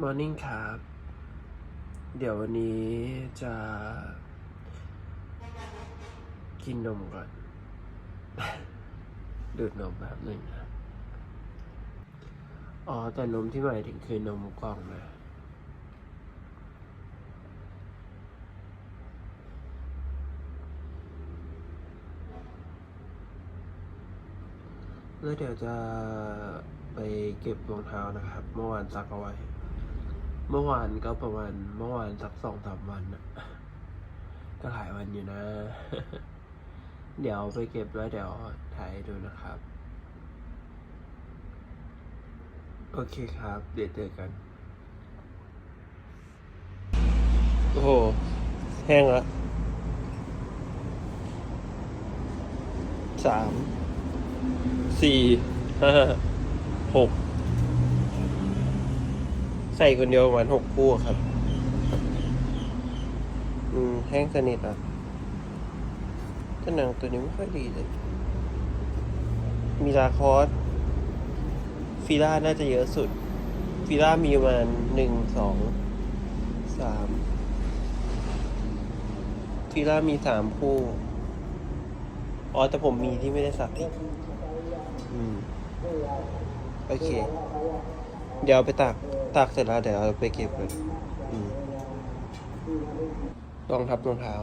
มอร์นิ่งครับ เดี๋ยววันนี้จะ กินนมก่อน ดูดนมแบบหนึ่งนะอ๋อ แต่นมที่หมายถึงคือนมกล่องนะ แล้วเดี๋ยวจะไปเก็บรองเท้านะครับ เมื่อวานซักเอาไว้ เมื่อวานก็ประมาณเมื่อวานสักสองสามวันนะก็หลายวันอยู่นะ เดี๋ยวไปเก็บแล้วเดี๋ยวถ่ายให้ดูนะครับ โอเคครับ เดี๋ยวเจอกัน โอ้โห แห้งแล้วสามสี่ห้าหก ใส่คนเดียวประมาณหกคู่ครับ อืมแห้งสนิทอะแต่หนังตัวนี้ไม่ค่อยดีเลย มีลาคอสฟิล่าน่าจะเยอะสุดฟิล่ามีประมาณหนึ่งสองสามฟิล่ามีสามคู่ อ๋อ แต่ผมมีที่ไม่ได้สักอีกอืม โอเค เดี๋ยวเอาไปตากตากเสร็จแล้วเดี๋ยวเอาไปเก็บเลยอืมรองทับรองเท้า